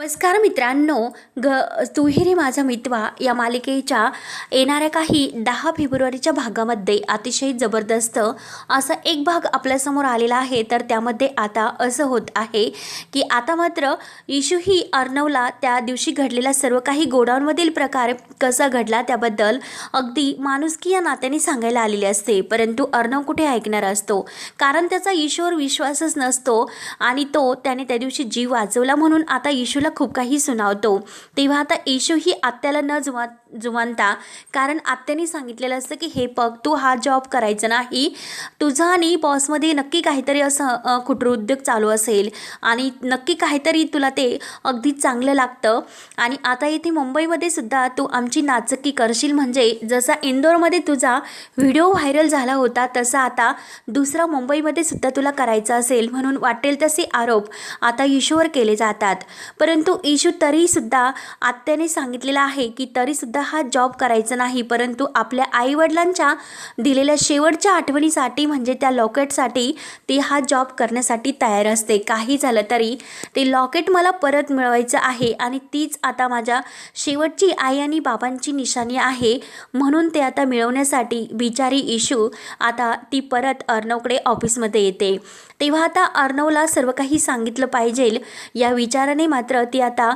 नमस्कार मित्रांनो ग तुहिरी माझा मितवा या मालिकेच्या येणाऱ्या काही दहा फेब्रुवारीच्या भागामध्ये अतिशय जबरदस्त असा एक भाग आपल्यासमोर आलेला आहे. तर त्यामध्ये आता असं होत आहे की आता मात्र इशूही अर्णवला त्या दिवशी घडलेला सर्व काही गोडाऊनमधील प्रकार कसा घडला त्याबद्दल अगदी माणुसकी या नात्याने सांगायला आलेले असते. परंतु अर्णव कुठे ऐकणार असतो? कारण त्याचा ईश्वर विश्वासच नसतो आणि तो त्याने त्या दिवशी जीव वाचवला म्हणून आता इशूला खूप काही सुनावतो. तेव्हा आता येशू ही आत्याला न जुमा जुवंता कारण आत्याने सांगितलेलं असतं की हे पग तू हा जॉब करायचा नाही. तुझा आणि बॉसमध्ये नक्की काहीतरी असं अ, उद्योग चालू असेल. आणि नक्की काहीतरी तुला ते अगदी चांगलं लागतं. आणि आता इथे मुंबईमध्ये सुद्धा तू आमची नाचक्की करशील. म्हणजे जसा इंदोरमध्ये तुझा व्हिडिओ व्हायरल झाला होता तसा आता दुसरा मुंबईमध्ये सुद्धा तुला करायचा असेल. म्हणून वाटेल तसे आरोप आता इशूवर केले जातात. परंतु इशू तरीसुद्धा आत्याने सांगितलेलं आहे की तरीसुद्धा हा जॉब करायचा नाही परंतु आपल्या आईवडिलांच्या दिलेल्या शेवटच्या आठवणीसाठी म्हणजे त्या लॉकेटसाठी ती हा जॉब करण्यासाठी तयार असते. काही झालं तरी ते लॉकेट मला परत मिळवायचं आहे आणि तीच आता माझ्या शेवटची आई आणि बाबांची निशाणी आहे. म्हणून ते आता मिळवण्यासाठी बिचारी इशू आता ती परत अर्णवकडे ऑफिसमध्ये येते. तेव्हा आता अर्णवला सर्व काही सांगितलं पाहिजे. या विचाराने मात्र ती आता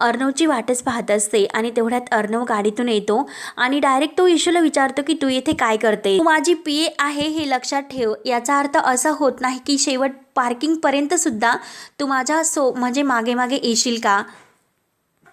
अर्णवची वाटच पाहत असते आणि तेवढ्यात अर्णव गाडीतून येतो आणि डायरेक्ट तो इशूला विचारतो की तू येथे काय करते माझी पी आहे हे लक्षात ठेव. याचा अर्थ असा होत नाही की शेवट पार्किंगपर्यंत सुद्धा तू माझ्या सो म्हणजे मागे मागे येशील का?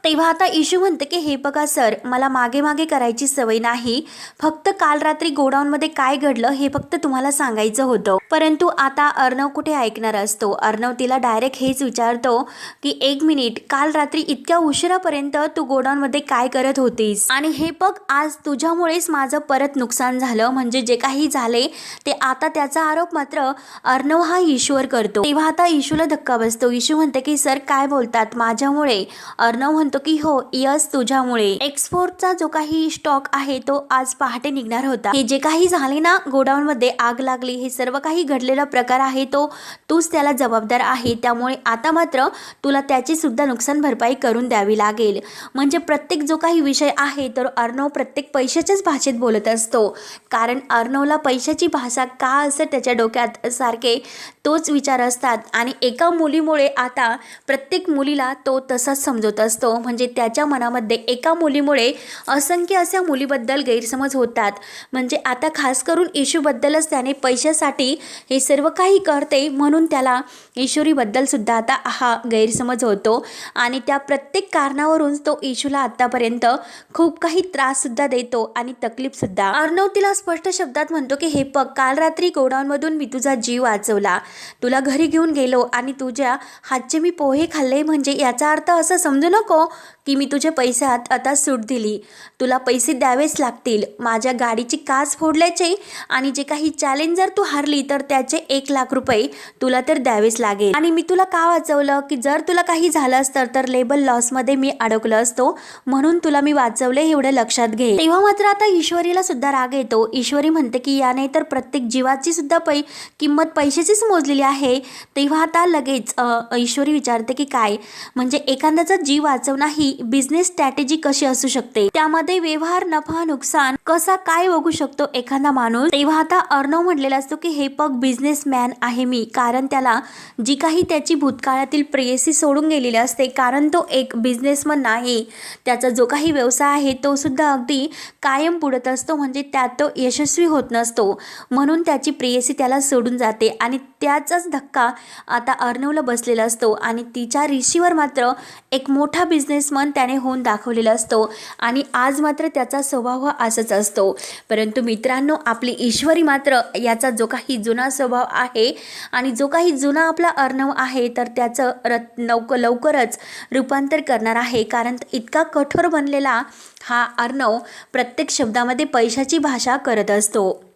तेव्हा आता इशू म्हणते की हे बघा सर मला मागे मागे करायची सवय नाही. फक्त काल रात्री गोडाऊनमध्ये काय घडलं हे फक्त तुम्हाला सांगायचं होतं. परंतु आता अर्णव कुठे ऐकणार असतो? अर्णव तिला डायरेक्ट हेच विचारतो की एक मिनिट काल रात्री इतक्या उशिरापर्यंत तू गोडाऊनमध्ये काय करत होतीस? आणि हे बघ आज तुझ्यामुळेच माझं परत नुकसान झालं. म्हणजे जे काही झाले ते आता त्याचा आरोप मात्र अर्णव हा ईश्वर करतो. तेव्हा आता इशूला धक्का बसतो. इशू म्हणते की सर काय बोलतात? माझ्यामुळे अर्णव म्हणतो की हो यस तुझ्यामुळे. एक्सपोर्टचा जो काही स्टॉक आहे तो आज पहाटे निघणार होता. हे जे काही झाले ना गोडाऊन मध्ये आग लागली हे सर्व काही घडलेला प्रकार आहे तो तूच त्याला जबाबदार आहे. त्यामुळे आता मात्र तुला त्याची सुद्धा नुकसान भरपाई करून द्यावी लागेल. म्हणजे प्रत्येक जो काही विषय आहे तर अर्णव प्रत्येक पैशाच्याच भाषेत बोलत असतो. कारण अर्णवला पैशाची भाषा का असं त्याच्या डोक्यात सारखे तोच विचार असतात. आणि एका मुलीमुळे आता प्रत्येक मुलीला तो तसाच समजत असतो. म्हणजे त्याच्या मनामध्ये एका मुलीमुळे असंख्य अशा मुलीबद्दल गैरसमज होतात. म्हणजे आता खास करून इशूबद्दलच त्याने पैशासाठी हे सर्व काही करते म्हणून त्याला ईश्वरीबद्दलसुद्धा आता हा गैरसमज होतो. आणि त्या प्रत्येक कारणावरून तो इशूला आत्तापर्यंत खूप काही त्राससुद्धा देतो आणि तकलीफसुद्धा अर्णव तिला स्पष्ट शब्दात म्हणतो की हे पग काल रात्री गोडाऊनमधून मी तुझा जीव वाचवला. तुला घरी घेऊन गेलो आणि तुझ्या हातचे मी पोहे खाल्ले म्हणजे याचा अर्थ असं समजू नको. की मी तुझे पैशात आता सूट दिली. तुला पैसे द्यावेच लागतील. माझ्या गाडीची काच फोडल्याचे आणि जे काही चॅलेंज जर तू हारली तर त्याचे एक लाख रुपये तुला तर द्यावेच लागेल. आणि मी तुला का वाचवलं? की जर तुला काही झालं असतं तर लेबल लॉसमध्ये मी अडकलो असतो. म्हणून तुला मी वाचवले एवढं लक्षात घे. तेव्हा मात्र आता ईश्वरीला सुद्धा राग येतो. ईश्वरी म्हणते की याने तर प्रत्येक जीवाची सुद्धा पै किंमत पैशाचीच मोजलेली आहे. तेव्हा आता लगेच ईश्वरी विचारते की काय? म्हणजे एखाद्याचा जीव वाचवणं ही बिझनेस स्ट्रॅटेजी कशी असू शकते? त्यामध्ये व्यवहार नफा नुकसान कसा काय बघू शकतो एखादा माणूस? तेव्हा आता अर्णव म्हटलेला असतो की हे पग बिझनेसमॅन आहे मी. कारण त्याला जी काही त्याची भूतकाळातील प्रेयसी सोडून गेलेली असते कारण तो एक बिझनेसमन नाही. त्याचा जो काही व्यवसाय आहे तो सुद्धा अगदी कायम बुडत असतो म्हणजे त्यात तो यशस्वी होत नसतो. म्हणून त्याची प्रेयसी त्याला सोडून जाते आणि त्याचाच धक्का आता अर्णवला बसलेला असतो आणि तिच्या ऋषीवर मात्र एक मोठा बिझनेसमन त्याने होऊन दाखवलेला असतो. आणि आज मात्र त्याचा स्वभाव हा असाच असतो. परंतु मित्रांनो आपली ईश्वरी मात्र याचा जो काही जुना स्वभाव आहे आणि जो काही जुना आपला अर्णव आहे तर त्याचं रत लवकर लवकरच रूपांतर करणार आहे. कारण इतका कठोर बनलेला हा अर्णव प्रत्येक शब्दामध्ये पैशाची भाषा करत असतो.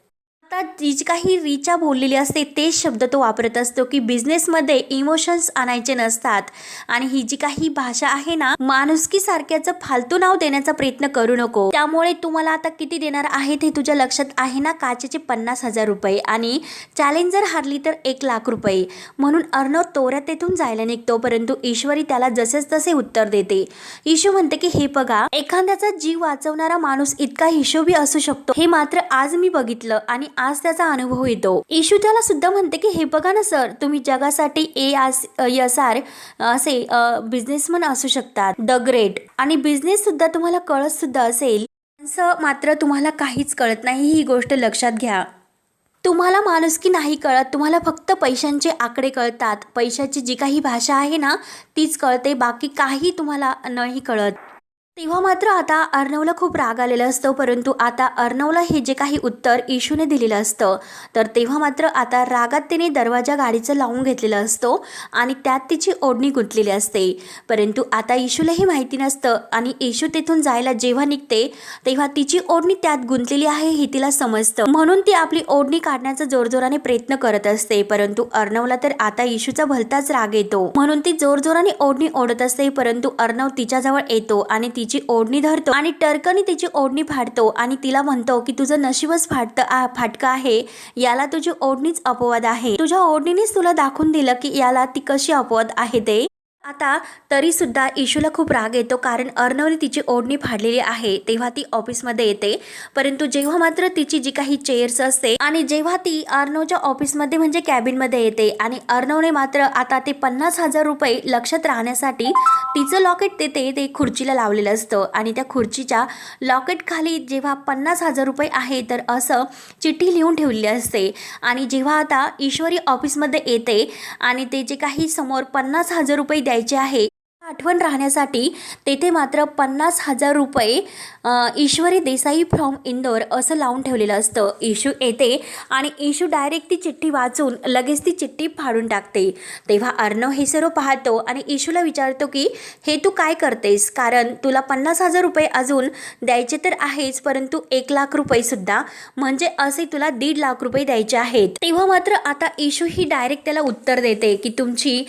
आता जी जी काही रिचा बोललेली असते तेच शब्द तो वापरत असतो की बिझनेसमध्ये इमोशन्स आणायचे नसतात. आणि ही जी काही भाषा आहे ना माणुसकी सारख्याचं फालतू नाव देण्याचा प्रयत्न करू नको. त्यामुळे तुम्हाला आता किती देणार आहे ते तुझ्या लक्षात आहे ना? काचेचे पन्नास हजार रुपये आणि चॅलेंजर हारली तर एक लाख रुपये. म्हणून अर्णव तोऱ्यात तेथून जायला निघतो परंतु ईश्वरी त्याला जसेच तसे उत्तर देते. ईशू म्हणते की हे बघा एखाद्याचा जीव वाचवणारा माणूस इतका हिशोबी असू शकतो. हे मात्र आज मी बघितलं आणि आज त्याचा अनुभव येतो. इशू त्याला सुद्धा म्हणते की हे बघा ना सर तुम्ही जगासाठी ए आस एस आर असे बिझनेसमन असू शकतात. The great. आणि बिझनेस सुद्धा तुम्हाला कळत सुद्धा असेल माणसं मात्र तुम्हाला काहीच कळत नाही. ही गोष्ट लक्षात घ्या. तुम्हाला माणुसकी नाही कळत तुम्हाला फक्त पैशांचे आकडे कळतात. पैशाची जी काही भाषा आहे ना तीच कळते. बाकी काही तुम्हाला नाही कळत. तेव्हा मात्र आता अर्णवला खूप राग आलेला असतो परंतु आता अर्णवला हे जे काही उत्तर इशूने दिलेलं असतं तर तेव्हा मात्र आता रागात तिने दरवाजा गाडीचं लावून घेतलेला असतो आणि त्यात तिची ओढणी गुंतलेली असते. परंतु आता इशूलाही माहिती नसतं आणि इशू तिथून जायला जेव्हा निघते तेव्हा तिची ओढणी त्यात गुंतलेली आहे हे तिला समजतं. म्हणून ती आपली ओढणी काढण्याचा जोरजोराने प्रयत्न करत असते परंतु अर्णवला तर आता इशूचा भलताच राग येतो. म्हणून ती जोरजोराने ओढणी ओढत असते परंतु अर्णव तिच्याजवळ येतो आणि ती तिची ओढणी धरतो आणि टर्कनी तिची ओढणी फाडतो आणि तिला म्हणतो की तुझं नशीबच फाटतं फाटकं आहे. याला तुझी ओढणीच अपवाद आहे. तुझ्या ओढणीनेच तुला दाखवून दिलं की याला ती कशी अपवाद आहे ते आता तरीसुद्धा इशूला खूप राग येतो कारण अर्णवने तिची ओढणी फाडलेली आहे. तेव्हा ती ऑफिसमध्ये येते. परंतु जेव्हा मात्र तिची जी काही चेअर्स असते आणि जेव्हा ती अर्णवच्या ऑफिसमध्ये म्हणजे कॅबिनमध्ये येते आणि अर्णवने मात्र आता ते पन्नास हजार रुपये लक्षात राहण्यासाठी तिचं लॉकेट देते ते खुर्चीला लावलेलं असतं. आणि त्या खुर्चीच्या लॉकेट खाली जेव्हा पन्नास हजार रुपये आहे तर असं चिठ्ठी लिहून ठेवलेली असते. आणि जेव्हा आता ईश्वरी ऑफिसमध्ये येते आणि ते जे काही समोर पन्नास हजार रुपये द्यायचे आहे. आठवण राहण्यासाठी तेथे मात्र पन्नास हजार रुपये ईश्वरी देसाई फ्रॉम इंदोर असं लावून ठेवलेलं असतं. इशू येते आणि इशू डायरेक्ट ती चिठ्ठी वाचून लगेच ती चिठ्ठी फाडून टाकते. तेव्हा अर्णव हे सर्व पाहतो आणि इशूला विचारतो की हे तू काय करतेस? कारण तुला पन्नास हजार रुपये अजून द्यायचे तर आहेच परंतु एक लाख रुपये सुद्धा. म्हणजे असे तुला दीड लाख रुपये द्यायचे आहेत. तेव्हा मात्र आता इशू ही डायरेक्ट त्याला उत्तर देते की तुमची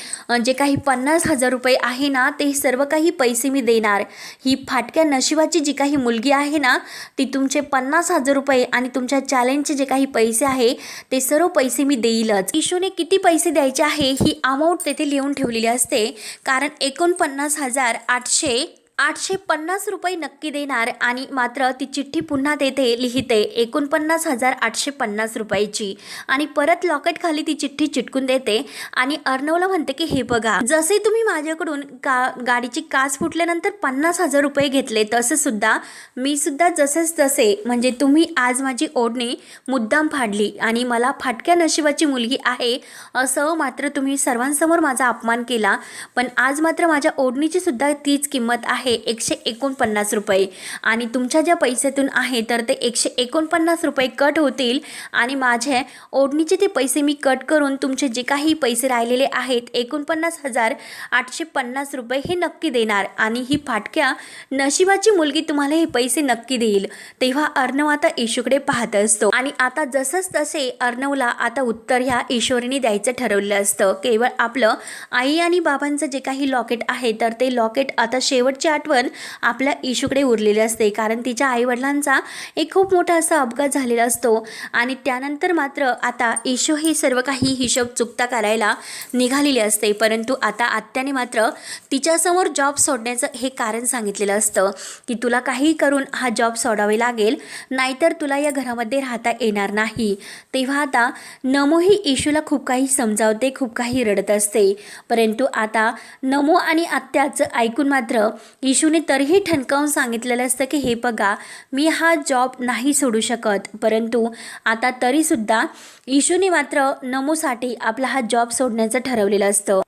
जे काही पन्नास हजार रुपये आहे ना ते सर्व काही पैसे मी देणार. ही फाटक्या नशिबाची जी काही मुलगी आहे ना ती तुमचे पन्नास हजार रुपये आणि तुमच्या चॅलेंजचे जे काही पैसे आहे ते सर्व पैसे मी देईलच. इशूने किती पैसे द्यायचे आहे ही अमाऊंट तेथे लिहून ठेवलेली असते. कारण एकोणपन्नास हजार आठशे आठशे पन्नास रुपये नक्की देणार आणि मात्र ती चिठ्ठी पुन्हा तेथे लिहिते. एकोणपन्नास हजार आठशे पन्नास रुपयाची. आणि परत लॉकेट खाली ती चिठ्ठी चिटकून देते. आणि अर्णवला म्हणते की हे बघा जसे तुम्ही माझ्याकडून का गाडीची काच फुटल्यानंतर पन्नास हजार रुपये घेतले तसे सुद्धा मी सुद्धा जसेच तसे म्हणजे तुम्ही आज माझी ओढणी मुद्दाम फाडली आणि मला फाटक्या नशिबाची मुलगी आहे असं मात्र तुम्ही सर्वांसमोर माझा अपमान केला. पण आज मात्र माझ्या ओढणीची सुद्धा तीच किंमत आहे. एकशे एकोणपन्नास रुपये. आणि तुमच्या ज्या पैशातून आहे तर ते एकशे एकोणपन्नास रुपये कट होतील. आणि माझे ओढणीचे ते पैसे मी कट करून तुमचे जे काही पैसे राहिलेले आहेत एकोणपन्नास हजार आठशे पन्नास रुपये हे नक्की देणार. आणि ही फाटक्या नशिबाची मुलगी तुम्हाला हे पैसे नक्की देईल. तेव्हा अर्णव आता इशूकडे पाहत असतो. आणि आता जसंच तसे अर्णवला आता उत्तर ह्या ईश्वरीने द्यायचं ठरवलं असतं. केवळ आपलं आई आणि बाबांचं जे काही लॉकेट आहे तर ते लॉकेट आता शेवटच्या आठवण आपल्या इशूकडे उरलेली असते. कारण तिच्या आईवडिलांचा एक खूप मोठा असा अपघात झालेला असतो. आणि त्यानंतर मात्र आता इशू हे सर्व काही हिशोब चुकता करायला निघालेली असते. परंतु आता आत्याने मात्र तिच्यासमोर जॉब सोडण्याचं हे कारण सांगितलेलं असतं. की तुला काही करून हा जॉब सोडावे लागेल. नाहीतर तुला या घरामध्ये राहता येणार नाही. तेव्हा आता नमो ही इशूला खूप काही समजावते खूप काही रडत असते. परंतु आता नमो आणि आत्याचं ऐकून मात्र इशूने तरीही ठणकावून सांगितलेलं असतं की हे बघा मी हा जॉब नाही सोडू शकत. परंतु आता तरीसुद्धा इशूने मात्र नमोसाठी आपला हा जॉब सोडण्याचं ठरवलेलं असतं.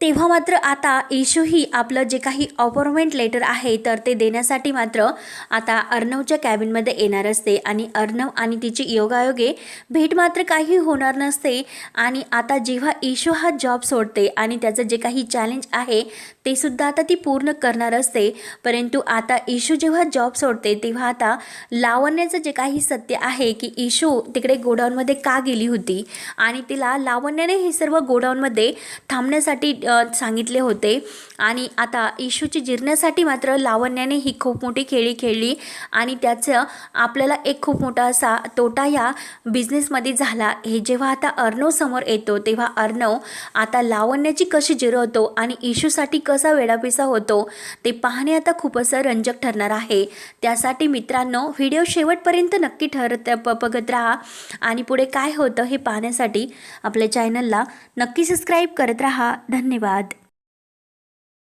तेव्हा मात्र आता इशूही आपलं जे काही अपॉइंटमेंट लेटर आहे तर ते देण्यासाठी मात्र आता अर्णवच्या कॅबिनमध्ये येणार असते. आणि अर्णव आणि तिची योगायोगे भेट मात्र काही होणार नसते. आणि आता जेव्हा इशू हा जॉब सोडते आणि त्याचं जे काही चॅलेंज आहे ते सुद्धा आता ती पूर्ण करणार असते. परंतु आता इशू जेव्हा जॉब सोडते तेव्हा आता लावण्याचं जे काही सत्य आहे की इशू तिकडे गोडाऊनमध्ये का गेली होती? आणि तिला लावण्याने हे सर्व गोडाऊनमध्ये थांबण्यासाठी सांगितले होते. आणि आता इशूची जिरण्यासाठी मात्र लावण्याने ही खूप मोठी खेळी खेळली. आणि त्याचं आपल्याला एक खूप मोठा असा तोटा या बिझनेसमध्ये झाला. हे जेव्हा आता अर्णव समोर येतो तेव्हा अर्णव आता लावण्याची कशी जिरवतो आणि इशूसाठी कसं वेडापिसा होतो. ते पाहणे आता खूप असं रंजक ठरणार आहे. त्यासाठी मित्रांनो व्हिडिओ शेवटपर्यंत नक्की ठरत बघत राहा. आणि पुढे काय होतं हे पाहण्यासाठी आपल्या चॅनलला नक्की सबस्क्राईब करत राहा. धन्यवाद.